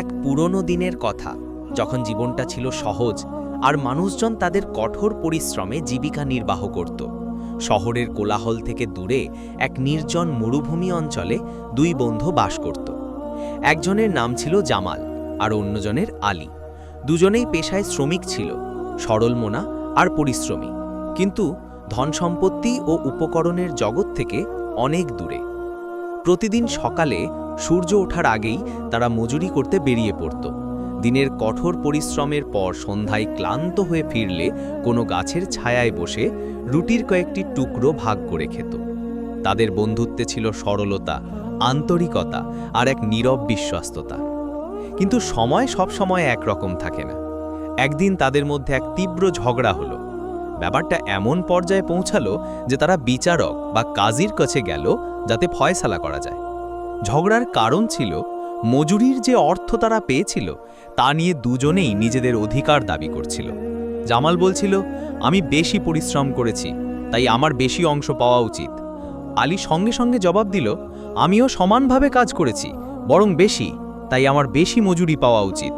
এক পুরনো দিনের কথা, যখন জীবনটা ছিল সহজ আর মানুষজন তাদের কঠোর পরিশ্রমে জীবিকা নির্বাহ করত। শহরের কোলাহল থেকে দূরে এক নির্জন মরুভূমি অঞ্চলে দুই বন্ধু বাস করত। একজনের নাম ছিল জামাল আর অন্যজনের আলী। দুজনেই পেশায় শ্রমিক ছিল, সরল মোনা আর পরিশ্রমী। কিন্তু ধন সম্পত্তি ও উপকরণের জগৎ থেকে অনেক দূরে। প্রতিদিন সকালে সূর্য ওঠার আগেই তারা মজুরি করতে বেরিয়ে পড়ত। দিনের কঠোর পরিশ্রমের পর সন্ধ্যায় ক্লান্ত হয়ে ফিরলে কোনো গাছের ছায়ায় বসে রুটির কয়েকটি টুকরো ভাগ করে খেত। তাদের বন্ধুত্বে ছিল সরলতা, আন্তরিকতা আর এক নীরব বিশ্বস্ততা। কিন্তু সময় সব সময় একরকম থাকে না। একদিন তাদের মধ্যে এক তীব্র ঝগড়া হলো। ব্যাপারটা এমন পর্যায়ে পৌঁছালো যে তারা বিচারক বা কাজীর কাছে গেল যাতে ফয়সালা করা যায়। ঝগড়ার কারণ ছিল, মজুরির যে অর্থ তারা পেয়েছিল, তা নিয়ে দুজনেই নিজেদের অধিকার দাবি করছিল। জামাল বলছিল, আমি বেশি পরিশ্রম করেছি, তাই আমার বেশি অংশ পাওয়া উচিত। আলী সঙ্গে সঙ্গে জবাব দিল, আমিও সমানভাবে কাজ করেছি, বরং বেশি, তাই আমার বেশি মজুরি পাওয়া উচিত।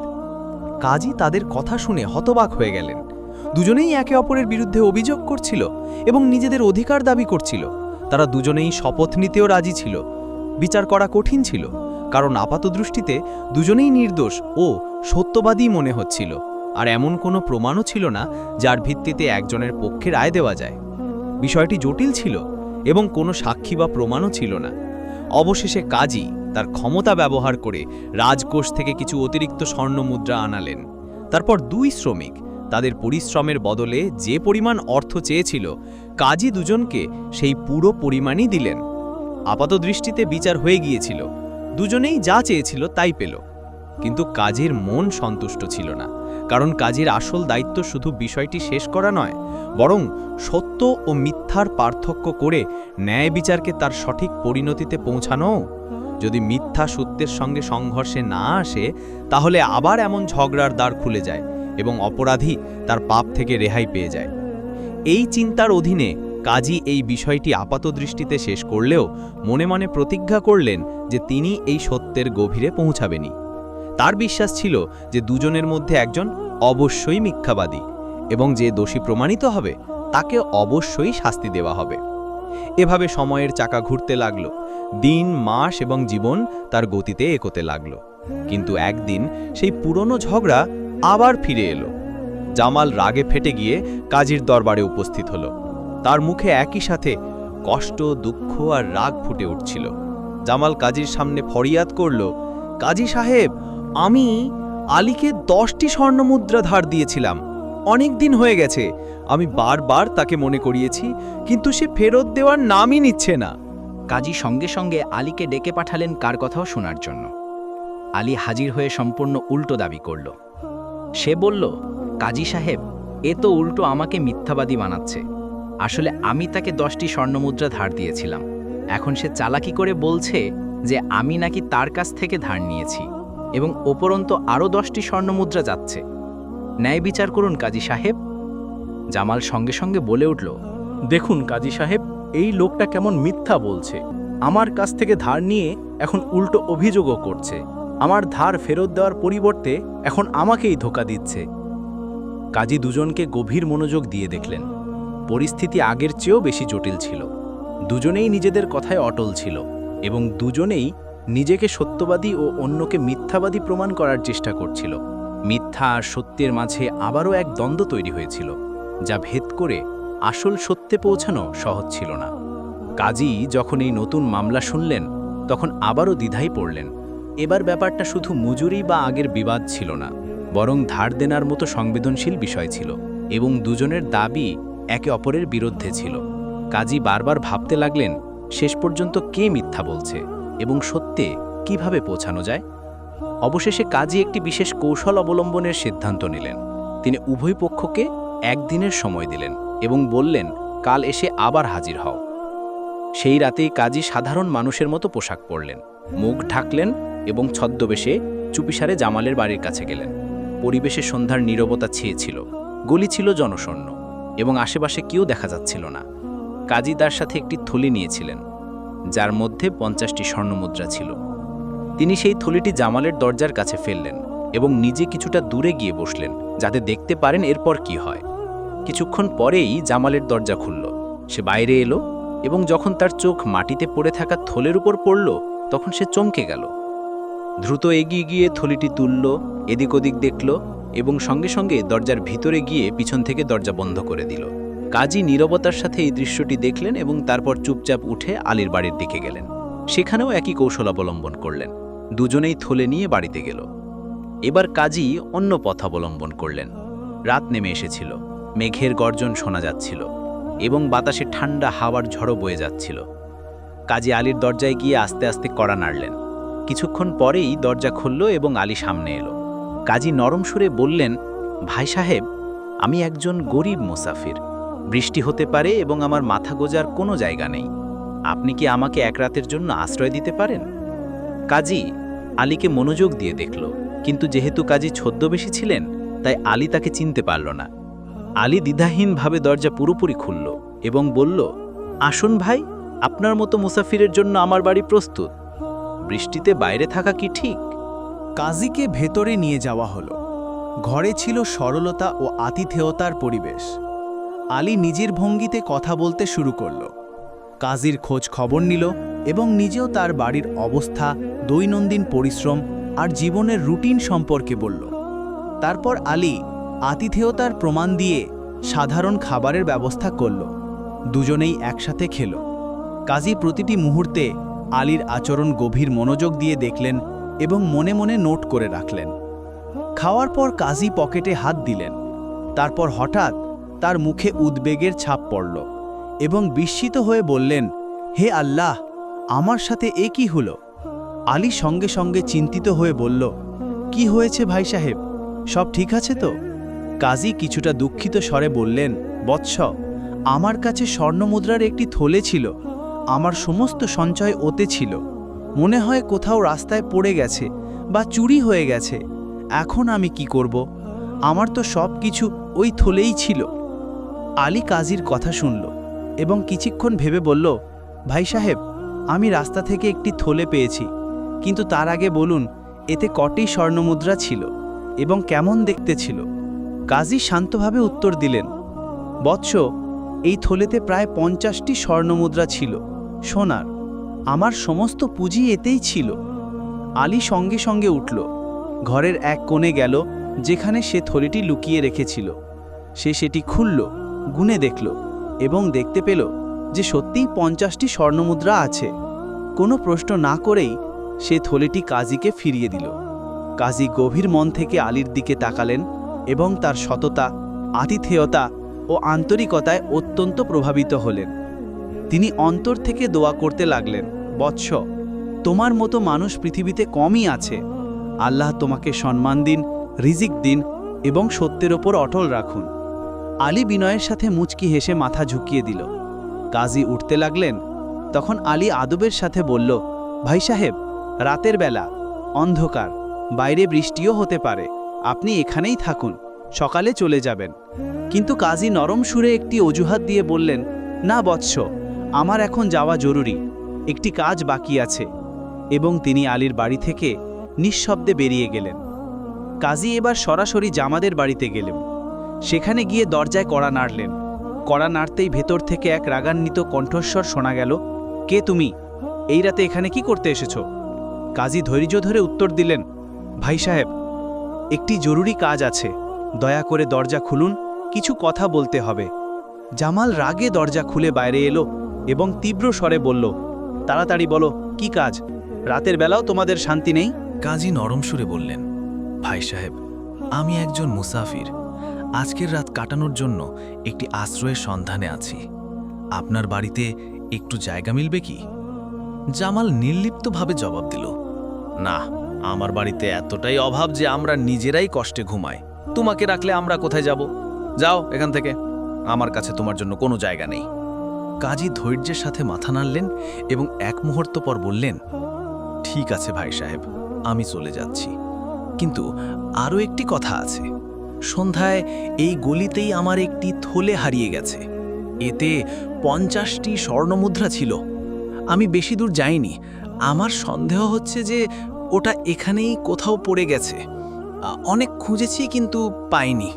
কাজী তাদের কথা শুনে হতবাক হয়ে গেলেন। দুজনেই একে অপরের বিরুদ্ধে অভিযোগ করছিল এবং নিজেদের অধিকার দাবি করছিল। তারা দুজনেই শপথ নিতেও রাজি ছিল। বিচার করা কঠিন ছিল, কারণ আপাতদৃষ্টিতে দুজনেই নির্দোষ ও সত্যবাদী মনে হচ্ছিল। আর এমন কোনো প্রমাণও ছিল না যার ভিত্তিতে একজনের পক্ষে রায় দেওয়া যায়। বিষয়টি জটিল ছিল এবং কোনো সাক্ষী বা প্রমাণও ছিল না। অবশেষে কাজী তার ক্ষমতা ব্যবহার করে রাজকোষ থেকে কিছু অতিরিক্ত স্বর্ণ মুদ্রা আনালেন। তারপর দুই শ্রমিক তাদের পরিশ্রমের বদলে যে পরিমাণ অর্থ চেয়েছিল, কাজী দুজনকে সেই পুরো পরিমাণই দিলেন। আপাত দৃষ্টিতে বিচার হয়ে গিয়েছিল। দুজনেই যা চেয়েছিল তাই পেল। কিন্তু কাজের মন সন্তুষ্ট ছিল না, কারণ কাজের আসল দায়িত্ব শুধু বিষয়টি শেষ করা নয়, বরং সত্য ও মিথ্যার পার্থক্য করে ন্যায় বিচারকে তার সঠিক পরিণতিতে পৌঁছানো। যদি মিথ্যা সত্যের সঙ্গে সংঘর্ষে না আসে, তাহলে আবার এমন ঝগড়ার দ্বার খুলে যায়। এবং অপরাধী তার পাপ থেকে রেহাই পেয়ে যায়। এই চিন্তার অধীনে কাজী এই বিষয়টি আপাতদৃষ্টিতে শেষ করলেও মনে মনে প্রতিজ্ঞা করলেন যে তিনি এই সত্যের গভীরে পৌঁছাবেনি তার বিশ্বাস ছিল যে দুজনের মধ্যে একজন অবশ্যই মিথ্যাবাদী এবং যে দোষী প্রমাণিত হবে তাকে অবশ্যই শাস্তি দেওয়া হবে। এভাবে সময়ের চাকা ঘুরতে লাগল, দিন, মাস এবং জীবন তার গতিতে এগোতে লাগল। কিন্তু একদিন সেই পুরনো ঝগড়া আবার ফিরে এলো। জামাল রাগে ফেটে গিয়ে কাজীর দরবারে উপস্থিত হলো। তার মুখে একই সাথে কষ্ট, দুঃখ আর রাগ ফুটে উঠছিল। জামাল কাজীর সামনে ফরিয়াদ করল, কাজী সাহেব, আমি আলীকে দশটি স্বর্ণমুদ্রা ধার দিয়েছিলাম। অনেক দিন হয়ে গেছে। আমি বারবার তাকে মনে করিয়েছি, কিন্তু সে ফেরত দেওয়ার নামই নিচ্ছে না। কাজী সঙ্গে সঙ্গে আলীকে ডেকে পাঠালেন কার কথাও শোনার জন্য। আলী হাজির হয়ে সম্পূর্ণ উল্টো দাবি করল। সে বলল, কাজী সাহেব, এ তো উল্টো আমাকে মিথ্যাবাদী বানাচ্ছে। আসলে আমি তাকে দশটি স্বর্ণমুদ্রা ধার দিয়েছিলাম। এখন সে চালাকি করে বলছে যে আমি নাকি তার কাছ থেকে ধার নিয়েছি এবং ওপরন্ত আরও দশটি স্বর্ণমুদ্রা যাচ্ছে। ন্যায় বিচার করুন, কাজী সাহেব। জামাল সঙ্গে সঙ্গে বলে উঠল, দেখুন, কাজী সাহেব, এই লোকটা কেমন মিথ্যা বলছে। আমার কাছ থেকে ধার নিয়ে এখন উল্টো অভিযোগও করছে। আমার ধার ফেরত দেওয়ার পরিবর্তে এখন আমাকেই ধোকা দিচ্ছে। কাজী দুজনকে গভীর মনোযোগ দিয়ে দেখলেন। পরিস্থিতি আগের চেয়েও বেশি জটিল ছিল। দুজনেই নিজেদের কথায় অটল ছিল এবং দুজনেই নিজেকে সত্যবাদী ও অন্যকে মিথ্যাবাদী প্রমাণ করার চেষ্টা করছিল। মিথ্যা আর সত্যের মাঝে আবারও এক দ্বন্দ্ব তৈরি হয়েছিল, যা ভেদ করে আসল সত্যে পৌঁছানো সহজ ছিল না। কাজী যখন এই নতুন মামলা শুনলেন, তখন আবারও দ্বিধাই পড়লেন। এবার ব্যাপারটা শুধু মজুরি বা আগের বিবাদ ছিল না, বরং ধার দেনার মতো সংবেদনশীল বিষয় ছিল এবং দুজনের দাবি একে অপরের বিরুদ্ধে ছিল। কাজী বারবার ভাবতে লাগলেন, শেষ পর্যন্ত কে মিথ্যা বলছে এবং সত্যে কীভাবে পৌঁছানো যায়? অবশেষে কাজী একটি বিশেষ কৌশল অবলম্বনের সিদ্ধান্ত নিলেন। তিনি উভয় পক্ষকে একদিনের সময় দিলেন এবং বললেন, কাল এসে আবার হাজির হও। সেই রাতেই কাজী সাধারণ মানুষের মতো পোশাক পরলেন। মুখ ঢাকলেন এবং ছদ্মবেশে চুপিসারে জামালের বাড়ির কাছে গেলেন। পরিবেশে সন্ধ্যার নীরবতা ছেয়েছিল, গলি ছিল জনশূন্য এবং আশেপাশে কেউ দেখা যাচ্ছিল না। কাজী তার সাথে একটি থলি নিয়েছিলেন, যার মধ্যে পঞ্চাশটি স্বর্ণমুদ্রা ছিল। তিনি সেই থলিটি জামালের দরজার কাছে ফেললেন এবং নিজে কিছুটা দূরে গিয়ে বসলেন, যাতে দেখতে পারেন এরপর কি হয়। কিছুক্ষণ পরেই জামালের দরজা খুলল। সে বাইরে এলো এবং যখন তার চোখ মাটিতে পড়ে থাকা থলের উপর পড়ল তখন সে চমকে গেল। দ্রুত এগিয়ে গিয়ে থলিটি তুলল, এদিক ওদিক দেখল এবং সঙ্গে সঙ্গে দরজার ভিতরে গিয়ে পিছন থেকে দরজা বন্ধ করে দিল। কাজী নীরবতার সাথে এই দৃশ্যটি দেখলেন এবং তারপর চুপচাপ উঠে আলীর বাড়ির দিকে গেলেন। সেখানেও একই কৌশল অবলম্বন করলেন। দুজনেই থলে নিয়ে বাড়িতে গেল। এবার কাজী অন্য পথ অবলম্বন করলেন। রাত নেমে এসেছিল। মেঘের গর্জন শোনা যাচ্ছিল এবং বাতাসে ঠান্ডা হাওয়ার ঝড়ো বয়ে যাচ্ছিল। কাজী আলীর দরজায় গিয়ে আস্তে আস্তে কড়া নাড়লেন। কিছুক্ষণ পরেই দরজা খুলল এবং আলী সামনে এলো। কাজী নরম সুরে বললেন, ভাই সাহেব, আমি একজন গরিব মুসাফির। বৃষ্টি হতে পারে এবং আমার মাথা গোজার কোনো জায়গা নেই। আপনি কি আমাকে এক রাতের জন্য আশ্রয় দিতে পারেন? কাজী আলীকে মনোযোগ দিয়ে দেখল, কিন্তু যেহেতু কাজী ছদ্মবেশী ছিলেন, তাই আলী তাকে চিনতে পারল না। আলী দ্বিধাহীনভাবে দরজা পুরোপুরি খুলল এবং বলল, আসুন ভাই আপনার মতো মুসাফিরের জন্য আমার বাড়ি প্রস্তুত। বৃষ্টিতে বাইরে থাকা কি ঠিক? কাজীকে ভেতরে নিয়ে যাওয়া হলো। ঘরে ছিল সরলতা ও আতিথেয়তার পরিবেশ। আলী নিজের ভঙ্গিতে কথা বলতে শুরু করল। কাজীর খোঁজ খবর নিল এবং নিজেও তার বাড়ির অবস্থা, দৈনন্দিন পরিশ্রম আর জীবনের রুটিন সম্পর্কে বলল। তারপর আলী আতিথেয়তার প্রমাণ দিয়ে সাধারণ খাবারের ব্যবস্থা করল। দুজনেই একসাথে খেল। কাজী প্রতিটি মুহূর্তে আলীর আচরণ গভীর মনোযোগ দিয়ে দেখলেন এবং মনে মনে নোট করে রাখলেন। খাওয়ার পর কাজী পকেটে হাত দিলেন। তারপর হঠাৎ তার মুখে উদ্বেগের ছাপ পড়ল এবং বিস্মিত হয়ে বললেন, হে আল্লাহ, আমার সাথে এ কি হলো? আলী সঙ্গে সঙ্গে চিন্তিত হয়ে বলল, কি হয়েছে ভাই সাহেব? সব ঠিক আছে তো? কাজী কিছুটা দুঃখিত স্বরে বললেন, বৎস, আমার কাছে স্বর্ণমুদ্রার একটি থলে ছিল। আমার সমস্ত সঞ্চয় ওতে ছিল। মনে হয় কোথাও রাস্তায় পড়ে গেছে বা চুরি হয়ে গেছে। এখন আমি কি করব? আমার তো সব কিছু ওই থলেই ছিল। আলী কাজীর কথা শুনল এবং কিছুক্ষণ ভেবে বলল, ভাই সাহেব, আমি রাস্তা থেকে একটি থলে পেয়েছি, কিন্তু তার আগে বলুন, এতে কটি স্বর্ণমুদ্রা ছিল এবং কেমন দেখতে ছিল? কাজী শান্তভাবে উত্তর দিলেন, বৎস, এই থলেতে প্রায় পঞ্চাশটি স্বর্ণমুদ্রা ছিল। সোনার, আমার সমস্ত পুঁজি এতেই ছিল। আলী সঙ্গে সঙ্গে উঠল। ঘরের এক কোণে গেল, যেখানে সে থলিটি লুকিয়ে রেখেছিল। সে সেটি খুলল, গুনে দেখল এবং দেখতে পেল যে সত্যিই পঞ্চাশটি স্বর্ণমুদ্রা আছে। কোনো প্রশ্ন না করেই সে থলিটি কাজীকে ফিরিয়ে দিল। কাজী গভীর মন থেকে আলীর দিকে তাকালেন এবং তার সততা, আতিথেয়তা ও আন্তরিকতায় অত্যন্ত প্রভাবিত হলেন। তিনি অন্তর থেকে দোয়া করতে লাগলেন, বৎস, তোমার মতো মানুষ পৃথিবীতে কমই আছে। আল্লাহ তোমাকে সম্মান দিন, রিজিক দিন এবং সত্যের ওপর অটল রাখুন। আলী বিনয়ের সাথে মুচকি হেসে মাথা ঝুঁকিয়ে দিল। কাজী উঠতে লাগলেন, তখন আলী আদবের সাথে বলল, ভাই সাহেব, রাতের বেলা, অন্ধকার, বাইরে বৃষ্টিও হতে পারে, আপনি এখানেই থাকুন, সকালে চলে যাবেন। কিন্তু কাজী নরম সুরে একটি অজুহাত দিয়ে বললেন, না বৎস আমার এখন যাওয়া জরুরি, একটি কাজ বাকি আছে। এবং তিনি আলীর বাড়ি থেকে নিঃশব্দে বেরিয়ে গেলেন। কাজী এবার সরাসরি জামাদের বাড়িতে গেলেন। সেখানে গিয়ে দরজায় কড়া নাড়লেন। কড়া নাড়তেই ভেতর থেকে এক রাগান্বিত কণ্ঠস্বর শোনা গেল, কে তুমি? এই রাতে এখানে কি করতে এসেছ? কাজী ধৈর্য ধরে উত্তর দিলেন, ভাই সাহেব, একটি জরুরি কাজ আছে। দয়া করে দরজা খুলুন, কিছু কথা বলতে হবে। জামাল রাগে দরজা খুলে বাইরে এলো এবং তীব্র স্বরে বলল, তাড়াতাড়ি বলো, কি কাজ? রাতের বেলাও তোমাদের শান্তি নেই? কাজী নরম সুরে বললেন, ভাই সাহেব, আমি একজন মুসাফির। আজকের রাত কাটানোর জন্য একটি আশ্রয়ের সন্ধানে আছি। আপনার বাড়িতে একটু জায়গা মিলবে কি? জামাল নির্লিপ্তভাবে জবাব দিল, না, আমার বাড়িতে এতটাই অভাব যে আমরা নিজেরাই কষ্টে ঘুমাই। তোমাকে রাখলে আমরা কোথায় যাব? যাও এখান থেকে। আমার কাছে তোমার জন্য কোনো জায়গা নেই। কাজী ধৈর্যের সাথে মাথা নাড়লেন এবং এক মুহূর্ত পর বললেন, ঠিক আছে ভাই সাহেব, আমি চলে যাচ্ছি। কিন্তু আরও একটি কথা আছে। সন্ধ্যায় এই গলিতেই আমার একটি থলে হারিয়ে গেছে। এতে পঞ্চাশটি স্বর্ণমুদ্রা ছিল। আমি বেশি দূর যাইনি। আমার সন্দেহ হচ্ছে যে ওটা এখানেই কোথাও পড়ে গেছে। অনেক খুঁজেছি কিন্তু পাইনি।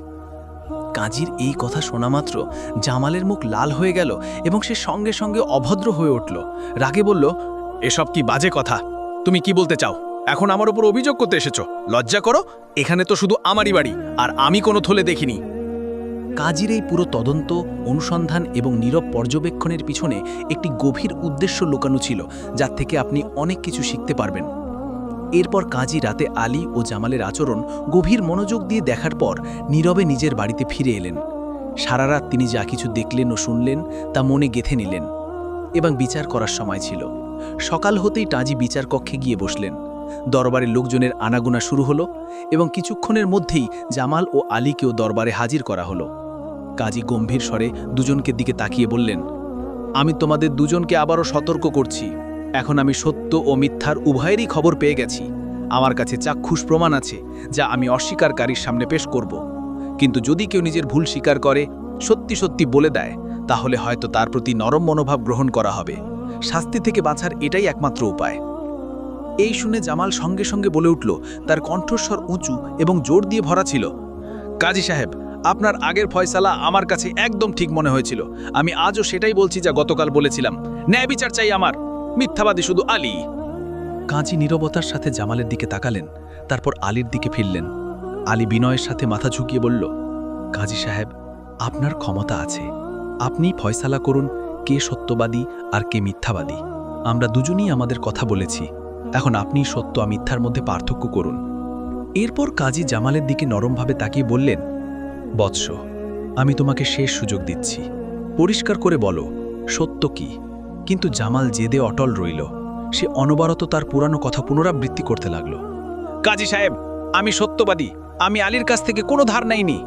কাজীর এই কথা শোনা মাত্র জামালের মুখ লাল হয়ে গেল এবং সে সঙ্গে সঙ্গে অভদ্র হয়ে উঠল। রাগে বলল, এসব কি বাজে কথা? তুমি কি বলতে চাও? এখন আমার উপর অভিযোগ করতে এসেছ। লজ্জা করো, এখানে তো শুধু আমারই বাড়ি, আর আমি কোনো থলে দেখিনি। কাজীর এই পুরো তদন্ত, অনুসন্ধান এবং নীরব পর্যবেক্ষণের পিছনে একটি গভীর উদ্দেশ্য লুকানো ছিল, যার থেকে আপনি অনেক কিছু শিখতে পারবেন। এরপর কাজী রাতে আলী ও জামালের আচরণ গভীর মনোযোগ দিয়ে দেখার পর নীরবে নিজের বাড়িতে ফিরে এলেন। সারা রাত তিনি যা কিছু দেখলেন ও শুনলেন তা মনে গেথে নিলেন এবং বিচার করার সময় ছিল। সকাল হতেই টাজি বিচার কক্ষে গিয়ে বসলেন। দরবারের লোকজনের আনাগোনা শুরু হলো এবং কিছুক্ষণের মধ্যেই জামাল ও আলীকেও দরবারে হাজির করা হলো। কাজী গম্ভীর স্বরে দুজনকে দিকে তাকিয়ে বললেন, আমি তোমাদের দুজনকে আবারও সতর্ক করছি। এখন আমি সত্য ও মিথ্যার উভয়েরই খবর পেয়ে গেছি। আমার কাছে চাক্ষুষ প্রমাণ আছে, যা আমি অস্বীকারকারীর সামনে পেশ করব। কিন্তু যদি কেউ নিজের ভুল স্বীকার করে, সত্যি সত্যি বলে দেয়, তাহলে হয়তো তার প্রতি নরম মনোভাব গ্রহণ করা হবে। শাস্তি থেকে বাঁচার এটাই একমাত্র উপায়। এই শুনে জামাল সঙ্গে সঙ্গে বলে উঠল, তার কণ্ঠস্বর উঁচু এবং জোর দিয়ে ভরা ছিল। কাজী সাহেব, আপনার আগের ফয়সালা আমার কাছে একদম ঠিক মনে হয়েছিল। আমি আজও সেটাই বলছি যা গতকাল বলেছিলাম। ন্যায় বিচার চাই আমার। মিথ্যাবাদী শুধু আলী। কাজী নীরবতার সাথে জামালের দিকে তাকালেন, তারপর আলীর দিকে ফিরলেন। আলী বিনয়ের সাথে মাথা ঝুঁকিয়ে বলল, কাজী সাহেব, আপনার ক্ষমতা আছে। আপনি ফয়সালা করুন, কে সত্যবাদী আর কে মিথ্যাবাদী। আমরা দুজনেই আমাদের কথা বলেছি। এখন আপনি সত্য আর মিথ্যার মধ্যে পার্থক্য করুন। এরপর কাজী জামালের দিকে নরমভাবে তাকিয়ে বললেন, বৎস, আমি তোমাকে শেষ সুযোগ দিচ্ছি। পরিষ্কার করে বলো, সত্য কি? কিন্তু জামাল জেদে অটল রইল। সে অনবরত তার পুরানো কথা পুনরাবৃত্তি করতে লাগল। কাজী সাহেব, আমি সত্যবাদী। আমি আলীর কাছ থেকে কোনো ধার নেইনি।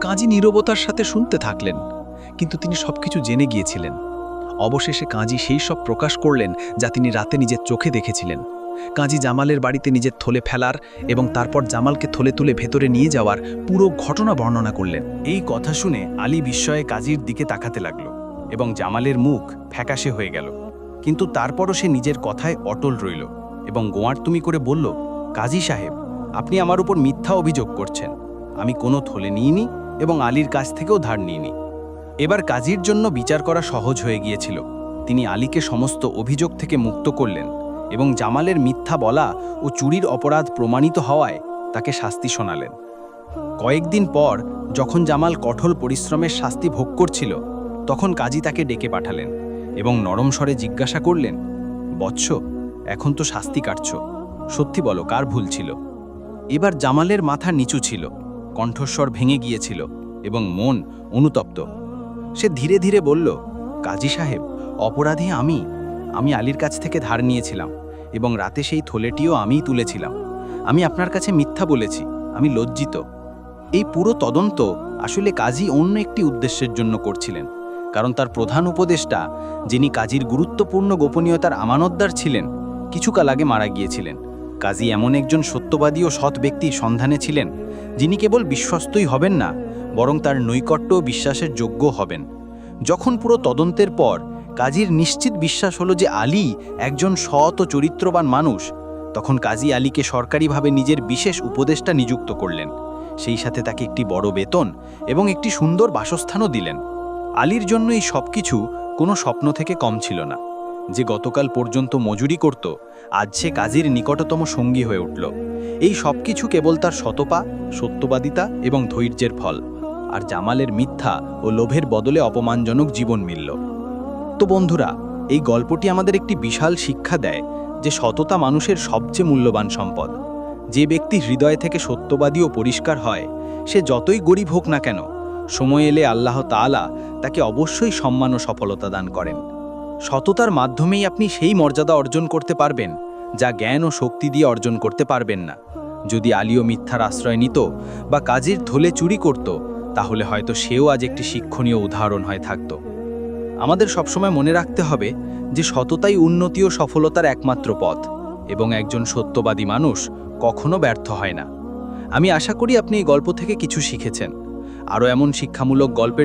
কাজী নীরবতার সাথে শুনতে থাকলেন, কিন্তু তিনি সবকিছু জেনে গিয়েছিলেন। অবশেষে কাজী সেই সব প্রকাশ করলেন যা তিনি রাতে নিজের চোখে দেখেছিলেন। কাজী জামালের বাড়িতে নিজের থলে ফেলার এবং তারপর জামালকে থলে তুলে ভেতরে নিয়ে যাওয়ার পুরো ঘটনা বর্ণনা করলেন। এই কথা শুনে আলী বিস্ময়ে কাজীর দিকে তাকাতে লাগল। এবং জামালের মুখ ফ্যাকাশে হয়ে গেল। কিন্তু তারপরও সে নিজের কথায় অটল রইল এবং গোয়ার তুমি করে বলল, কাজী সাহেব, আপনি আমার উপর মিথ্যা অভিযোগ করছেন। আমি কোনো থলে নিইনি এবং আলীর কাছ থেকেও ধার নিইনি। এবার কাজীর জন্য বিচার করা সহজ হয়ে গিয়েছিল। তিনি আলীকে সমস্ত অভিযোগ থেকে মুক্ত করলেন এবং জামালের মিথ্যা বলা ও চুরির অপরাধ প্রমাণিত হওয়ায় তাকে শাস্তি শোনালেন। কয়েকদিন পর, যখন জামাল কঠোর পরিশ্রমের শাস্তি ভোগ করছিল তখন কাজী তাকে ডেকে পাঠালেন এবং নরম স্বরে জিজ্ঞাসা করলেন, বৎস, এখন তো শাস্তি কাটছ। সত্যি বলো, কার ভুল ছিল? এবার জামালের মাথা নিচু ছিল, কণ্ঠস্বর ভেঙে গিয়েছিল এবং মন অনুতপ্ত। সে ধীরে ধীরে বলল, কাজী সাহেব, অপরাধী আমি। আমি আলীর কাছ থেকে ধার নিয়েছিলাম এবং রাতে সেই থলেটিও আমিই তুলেছিলাম। আমি আপনার কাছে মিথ্যা বলেছি, আমি লজ্জিত। এই পুরো তদন্ত আসলে কাজী অন্য একটি উদ্দেশ্যের জন্য করছিলেন। কারণ তার প্রধান উপদেষ্টা, যিনি কাজীর গুরুত্বপূর্ণ গোপনীয়তার আমানতদার ছিলেন কিছুকাল আগে মারা গিয়েছিলেন। কাজী এমন একজন সত্যবাদী ও সৎ ব্যক্তির সন্ধানে ছিলেন, যিনি কেবল বিশ্বস্তই হবেন না, বরং তার নৈকট্য বিশ্বাসের যোগ্য হবেন। যখন পুরো তদন্তের পর কাজীর নিশ্চিত বিশ্বাস হলো যে আলী একজন সৎ ও চরিত্রবান মানুষ, তখন কাজী আলীকে সরকারিভাবে নিজের বিশেষ উপদেষ্টা নিযুক্ত করলেন। সেই সাথে তাকে একটি বড় বেতন এবং একটি সুন্দর বাসস্থানও দিলেন। আলীর জন্য এই সব কিছু কোনো স্বপ্ন থেকে কম ছিল না। যে গতকাল পর্যন্ত মজুরি করত, আজ সে কাজীর নিকটতম সঙ্গী হয়ে উঠল। এই সব কিছু কেবল তার শতপা সত্যবাদিতা এবং ধৈর্যের ফল। আর জামালের মিথ্যা ও লোভের বদলে অপমানজনক জীবন মিলল। তো বন্ধুরা, এই গল্পটি আমাদের একটি বিশাল শিক্ষা দেয় যে সততা মানুষের সবচেয়ে মূল্যবান সম্পদ। যে ব্যক্তি হৃদয় থেকে সত্যবাদী ও পরিষ্কার হয়, সে যতই গরিব হোক না কেন সময় এলে আল্লাহ তাআলা তাকে অবশ্যই সম্মান ও সফলতা দান করেন। সততার মাধ্যমেই আপনি সেই মর্যাদা অর্জন করতে পারবেন, যা জ্ঞান ও শক্তি দিয়ে অর্জন করতে পারবেন না। যদি আলীও মিথ্যার আশ্রয় নিত বা কাজের থলে চুরি করত, তাহলে হয়তো সেও আজ একটি শিক্ষণীয় উদাহরণ হয়ে থাকত। আমাদের সবসময় মনে রাখতে হবে যে সততাই উন্নতি ও সফলতার একমাত্র পথ, এবং একজন সত্যবাদী মানুষ কখনো ব্যর্থ হয় না। আমি আশা করি আপনি এই গল্প থেকে কিছু শিখেছেন। আরও এমন শিক্ষামূলক গল্পের